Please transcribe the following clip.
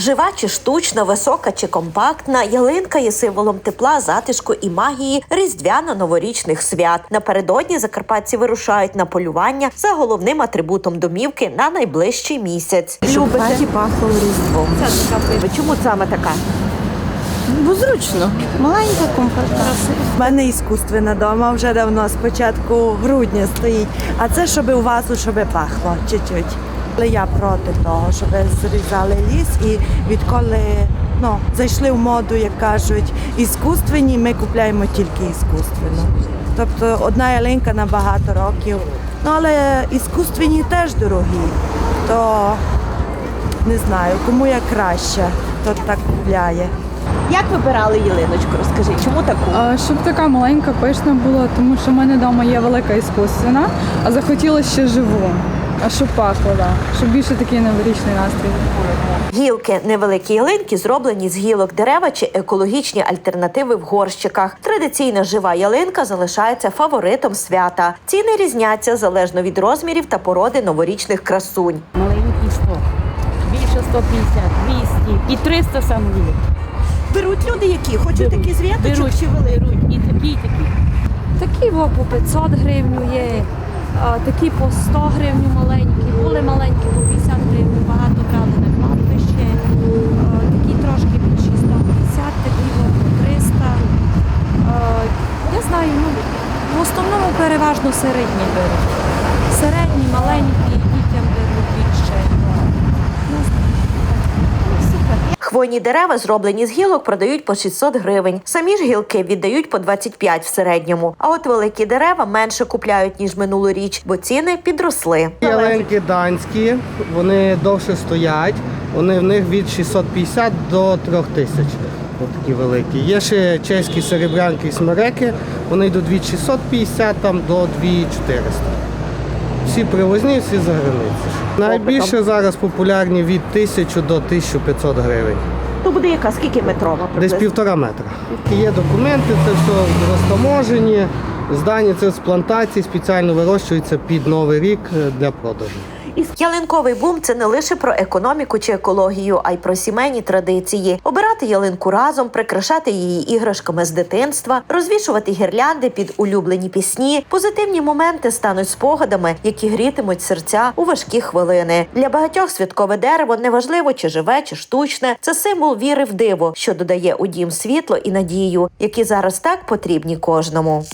Жива чи штучна, висока чи компактна, ялинка є символом тепла, затишку і магії різдвяно-новорічних свят. Напередодні закарпатці вирушають на полювання за головним атрибутом домівки на найближчий місяць. В пахло різдвом. Чому саме така? Бо зручно. Маленька, комфортна. У мене іскусственна дома вже давно, з початку грудня стоїть. А це щоб у вас щоб пахло чуть-чуть. Але я проти того, щоб зрізали ліс і відколи ну, зайшли в моду, як кажуть, іскусственні, ми купляємо тільки іскусственну. Тобто одна ялинка на багато років. Ну але іскусственні теж дорогі. То не знаю, кому як краще, то так купляє. Як вибирали ялиночку? Розкажи, чому таку? А, Щоб така маленька, пишна була, тому що в мене вдома є велика іскусственна, а захотілося ще живу. А щоб пахло, да. щоб більше такий новорічний настрій. Гілки невеликі ялинки зроблені з гілок дерева чи екологічні альтернативи в горщиках. Традиційна жива ялинка залишається фаворитом свята. Ціни різняться залежно від розмірів та породи новорічних красунь. Маленький 100, більше 150, 200 і 300 сам є. Беруть люди, які хочуть такі з Беруть, беруть і такі, і такі. Такі по 500 гривень є, такі по 100 гривень маленькі, були маленькі по 50 гривень, багато брали на кладбище, такі трошки більші 150, такі по 300. Не знаю, ну, в основному переважно середні беруть. Середні, маленькі, дітям беруть більше. Ну, Хвойні дерева, зроблені з гілок, продають по 600 гривень. Самі ж гілки віддають по 25 в середньому. А от великі дерева менше купляють ніж минулоріч, бо ціни підросли. Ялинки данські, вони довше стоять, вони в них від 650 до 3000. Ось такі великі. Є ще чеські серебрянки і смереки, вони йдуть від 650 там, до 2400. Всі привозні, всі за границі. Найбільше зараз популярні від 1000 до 1500 гривень. То буде яка скільки метрова? Десь півтора метра. Є документи, це все розтаможені. Здані це з плантацій, спеціально вирощується під новий рік е, для продажу. Ялинковий бум це не лише про економіку чи екологію, а й про сімейні традиції. Обирати ялинку разом, прикрашати її іграшками з дитинства, розвішувати гірлянди під улюблені пісні. Позитивні моменти стануть спогадами, які грітимуть серця у важкі хвилини. Для багатьох святкове дерево неважливо, чи живе, чи штучне. Це символ віри в диво, що додає у дім світло і надію, які зараз так потрібні кожному.